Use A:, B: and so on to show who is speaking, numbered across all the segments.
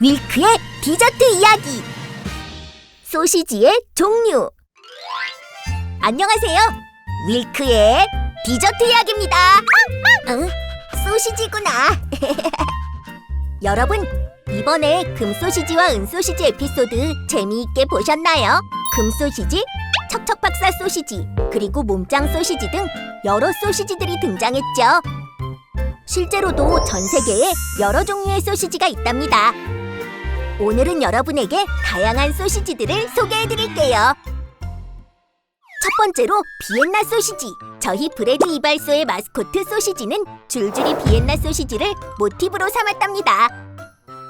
A: 윌크의 디저트 이야기 소시지의 종류 안녕하세요 윌크의 디저트 이야기입니다 어? 소시지구나 여러분 이번에 금소시지와 은소시지 에피소드 재미있게 보셨나요? 금소시지, 척척박사 소시지, 그리고 몸짱 소시지 등 여러 소시지들이 등장했죠 실제로도 전 세계에 여러 종류의 소시지가 있답니다. 오늘은 여러분에게 다양한 소시지들을 소개해 드릴게요. 첫 번째로 비엔나 소시지. 저희 브레드 이발소의 마스코트 소시지는 줄줄이 비엔나 소시지를 모티브로 삼았답니다.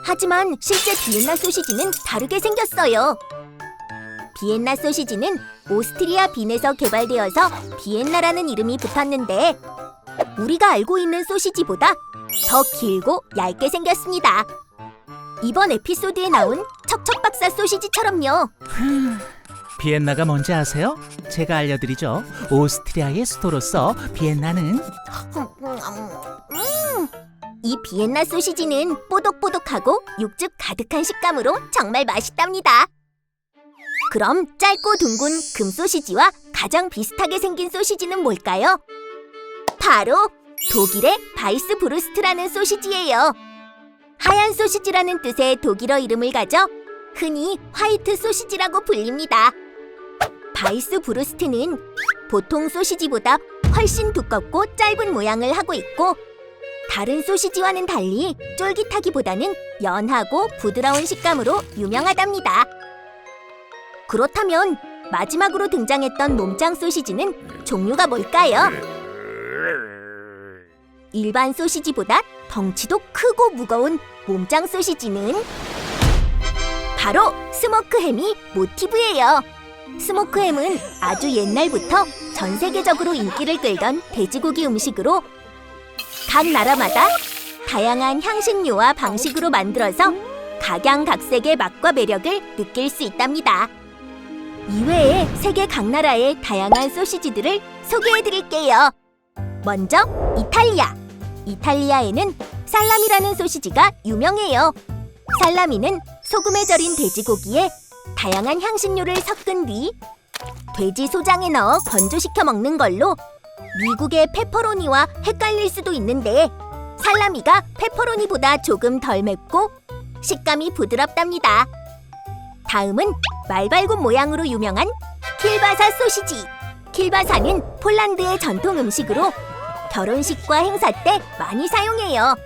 A: 하지만 실제 비엔나 소시지는 다르게 생겼어요. 비엔나 소시지는 오스트리아 빈에서 개발되어서 비엔나라는 이름이 붙었는데 우리가 알고 있는 소시지보다 더 길고 얇게 생겼습니다. 이번 에피소드에 나온 척척박사 소시지처럼요.
B: 비엔나가 뭔지 아세요? 제가 알려드리죠. 오스트리아의 수도로서 비엔나는
A: 이 비엔나 소시지는 뽀독뽀독하고 육즙 가득한 식감으로 정말 맛있답니다. 그럼 짧고 둥근 금 소시지와 가장 비슷하게 생긴 소시지는 뭘까요? 바로 독일의 바이스 브루스트라는 소시지예요. 하얀 소시지라는 뜻의 독일어 이름을 가져 흔히 화이트 소시지라고 불립니다. 바이스 브루스트는 보통 소시지보다 훨씬 두껍고 짧은 모양을 하고 있고 다른 소시지와는 달리 쫄깃하기보다는 연하고 부드러운 식감으로 유명하답니다. 그렇다면 마지막으로 등장했던 몸짱 소시지는 종류가 뭘까요? 일반 소시지보다 덩치도 크고 무거운 몸짱 소시지는 바로 스모크 햄이 모티브예요. 스모크 햄은 아주 옛날부터 전 세계적으로 인기를 끌던 돼지고기 음식으로 각 나라마다 다양한 향신료와 방식으로 만들어서 각양각색의 맛과 매력을 느낄 수 있답니다. 이외에 세계 각 나라의 다양한 소시지들을 소개해 드릴게요. 먼저 이탈리아. 이탈리아에는 살라미라는 소시지가 유명해요. 살라미는 소금에 절인 돼지고기에 다양한 향신료를 섞은 뒤 돼지 소장에 넣어 건조시켜 먹는 걸로 미국의 페퍼로니와 헷갈릴 수도 있는데 살라미가 페퍼로니보다 조금 덜 맵고 식감이 부드럽답니다. 다음은 말발굽 모양으로 유명한 킬바사 소시지. 킬바사는 폴란드의 전통 음식으로 결혼식과 행사 때 많이 사용해요.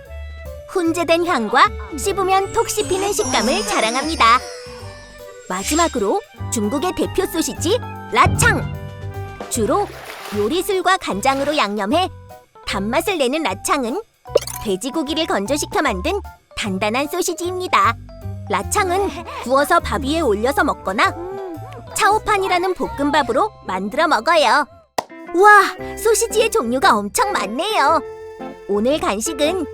A: 훈제된 향과 씹으면 톡 씹히는 식감을 자랑합니다. 마지막으로 중국의 대표 소시지 라창. 주로 요리술과 간장으로 양념해 단맛을 내는 라창은 돼지고기를 건조시켜 만든 단단한 소시지입니다. 라창은 구워서 밥 위에 올려서 먹거나 차오판이라는 볶음밥으로 만들어 먹어요. 와, 소시지의 종류가 엄청 많네요. 오늘 간식은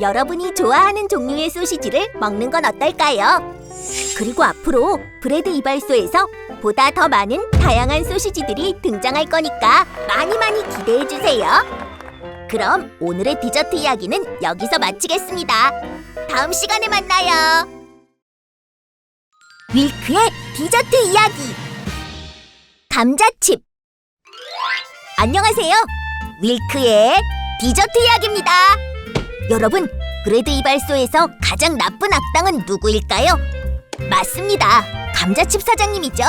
A: 여러분이 좋아하는 종류의 소시지를 먹는 건 어떨까요? 그리고 앞으로 브레드 이발소에서 보다 더 많은 다양한 소시지들이 등장할 거니까 많이 많이 기대해 주세요. 그럼 오늘의 디저트 이야기는 여기서 마치겠습니다. 다음 시간에 만나요. 윌크의 디저트 이야기 감자칩 안녕하세요. 윌크의 디저트 이야기입니다. 여러분, 브레드 이발소에서 가장 나쁜 악당은 누구일까요? 맞습니다. 감자칩 사장님이죠.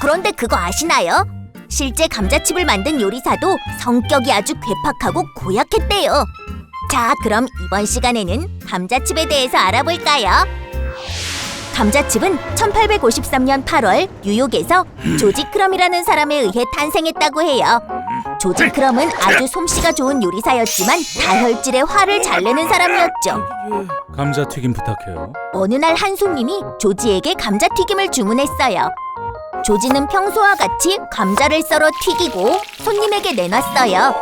A: 그런데 그거 아시나요? 실제 감자칩을 만든 요리사도 성격이 아주 괴팍하고 고약했대요. 자, 그럼 이번 시간에는 감자칩에 대해서 알아볼까요? 감자칩은 1853년 8월 뉴욕에서 조지 크럼이라는 사람에 의해 탄생했다고 해요. 조지 크럼은 아주 솜씨가 좋은 요리사였지만 다혈질의 화를 잘 내는 사람이었죠.
C: 감자 튀김 부탁해요.
A: 어느 날 한 손님이 조지에게 감자튀김을 주문했어요. 조지는 평소와 같이 감자를 썰어 튀기고 손님에게 내놨어요.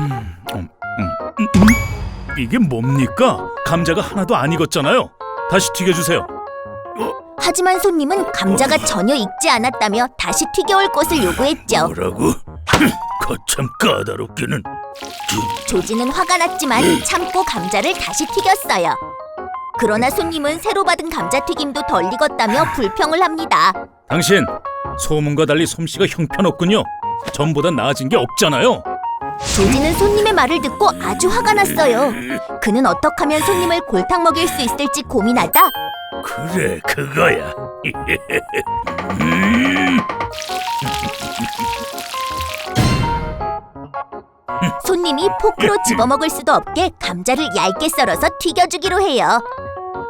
C: 음, 음, 음, 음? 이게 뭡니까? 감자가 하나도 안 익었잖아요. 다시 튀겨주세요.
A: 하지만 손님은 감자가 전혀 익지 않았다며 다시 튀겨올 것을 요구했죠.
C: 뭐라고? 거참 까다롭기는.
A: 조지는 화가 났지만 참고 감자를 다시 튀겼어요. 그러나 손님은 새로 받은 감자 튀김도 덜 익었다며 불평을 합니다.
C: 당신 소문과 달리 솜씨가 형편없군요. 전보다 나아진 게 없잖아요.
A: 조지는 손님의 말을 듣고 아주 화가 났어요. 그는 어떻게 하면 손님을 골탕 먹일 수 있을지 고민하다
C: 그래 그거야. 음,
A: 손님이 포크로 집어먹을 수도 없게 감자를 얇게 썰어서 튀겨주기로 해요.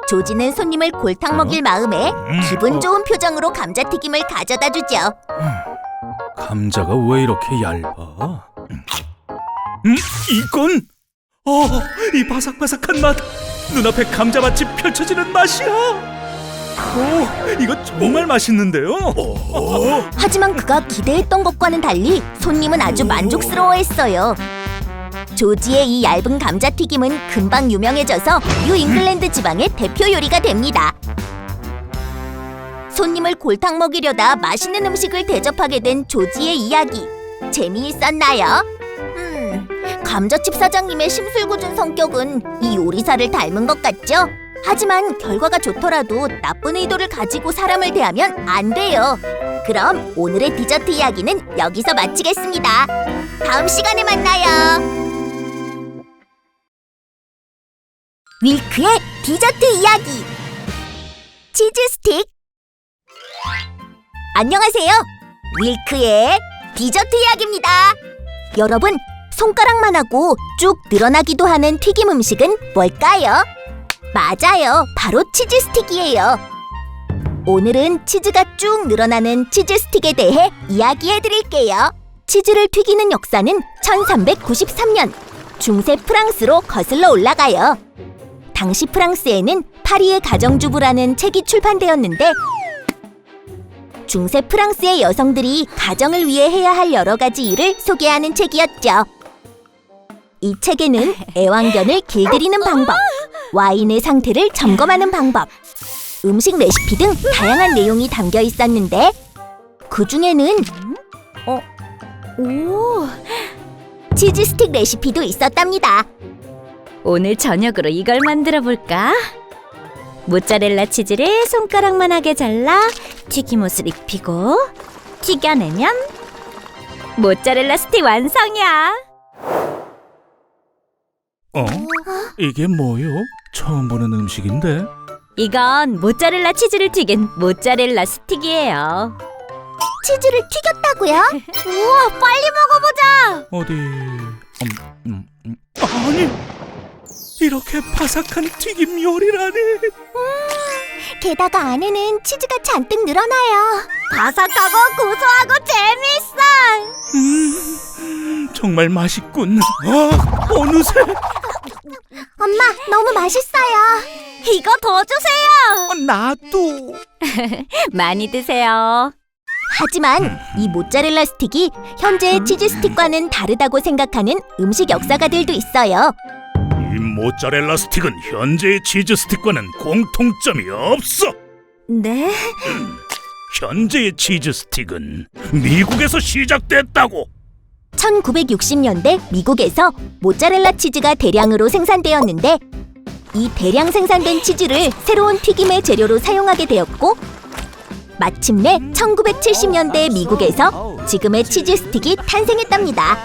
A: 조지는 손님을 골탕 먹일 마음에 기분 좋은 표정으로 감자튀김을 가져다 주죠.
C: 감자가 왜 이렇게 얇아? 음, 이건 어, 이 바삭바삭한 맛. 눈앞에 감자밭이 펼쳐지는 맛이야. 오, 이거 정말 맛있는데요.
A: 하지만 그가 기대했던 것과는 달리 손님은 아주 만족스러워했어요. 조지의 이 얇은 감자튀김은 금방 유명해져서 뉴 잉글랜드 지방의 대표 요리가 됩니다. 손님을 골탕 먹이려다 맛있는 음식을 대접하게 된 조지의 이야기 재미있었나요? 음, 감자칩 사장님의 심술궂은 성격은 이 요리사를 닮은 것 같죠? 하지만 결과가 좋더라도 나쁜 의도를 가지고 사람을 대하면 안 돼요. 그럼 오늘의 디저트 이야기는 여기서 마치겠습니다. 다음 시간에 만나요. 윌크의 디저트 이야기 치즈 스틱 안녕하세요. 윌크의 디저트 이야기입니다. 여러분, 손가락만 하고 쭉 늘어나기도 하는 튀김 음식은 뭘까요? 맞아요. 바로 치즈 스틱이에요. 오늘은 치즈가 쭉 늘어나는 치즈 스틱에 대해 이야기해 드릴게요. 치즈를 튀기는 역사는 1393년 중세 프랑스로 거슬러 올라가요. 당시 프랑스에는 파리의 가정주부라는 책이 출판되었는데 중세 프랑스의 여성들이 가정을 위해 해야 할 여러 가지 일을 소개하는 책이었죠. 이 책에는 애완견을 길들이는 방법, 와인의 상태를 점검하는 방법, 음식 레시피 등 다양한 내용이 담겨 있었는데 그 중에는 어, 오, 치즈 스틱 레시피도 있었답니다.
D: 오늘 저녁으로 이걸 만들어 볼까? 모짜렐라 치즈를 손가락만하게 잘라 튀김옷을 입히고 튀겨내면 모짜렐라 스틱 완성이야.
C: 어? 이게 뭐요? 처음 보는 음식인데.
D: 이건 모짜렐라 치즈를 튀긴 모짜렐라 스틱이에요.
A: 치즈를 튀겼다고요? 우와, 빨리 먹어보자.
C: 어디? 음, 음, 음. 아니, 이렇게 바삭한 튀김 요리라니.
A: 게다가 안에는 치즈가 잔뜩 늘어나요. 바삭하고 고소하고 재밌어.
C: 음, 정말 맛있군. 아, 어느새
A: 엄마, 너무 맛있어요. 이거 더 주세요.
C: 나도.
D: 많이 드세요.
A: 하지만 이 모짜렐라 스틱이 현재의 치즈 스틱과는 다르다고 생각하는 음식 역사가들도 있어요.
C: 이 모짜렐라 스틱은 현재의 치즈 스틱과는 공통점이 없어.
D: 네?
C: 현재의 치즈 스틱은 미국에서 시작됐다고.
A: 1960년대 미국에서 모짜렐라 치즈가 대량으로 생산되었는데 이 대량 생산된 치즈를 새로운 튀김의 재료로 사용하게 되었고 마침내 1970년대 미국에서 지금의 치즈 스틱이 탄생했답니다.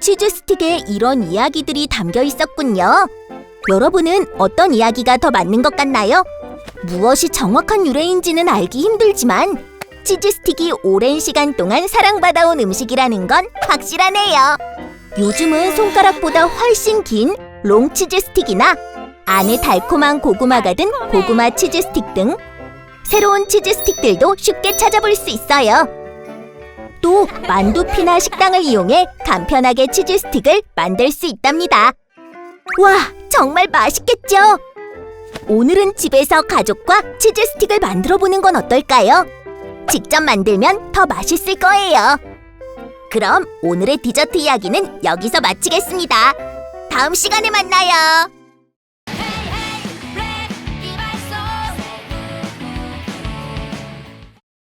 A: 치즈 스틱에 이런 이야기들이 담겨 있었군요. 여러분은 어떤 이야기가 더 맞는 것 같나요? 무엇이 정확한 유래인지는 알기 힘들지만 치즈 스틱이 오랜 시간 동안 사랑받아온 음식이라는 건 확실하네요. 요즘은 손가락보다 훨씬 긴 롱치즈 스틱이나 안에 달콤한 고구마가 든 고구마 치즈 스틱 등 새로운 치즈 스틱들도 쉽게 찾아볼 수 있어요. 또 만두피나 식당을 이용해 간편하게 치즈 스틱을 만들 수 있답니다. 와, 정말 맛있겠죠? 오늘은 집에서 가족과 치즈 스틱을 만들어 보는 건 어떨까요? 직접 만들면 더 맛있을 거예요. 그럼 오늘의 디저트 이야기는 여기서 마치겠습니다. 다음 시간에 만나요.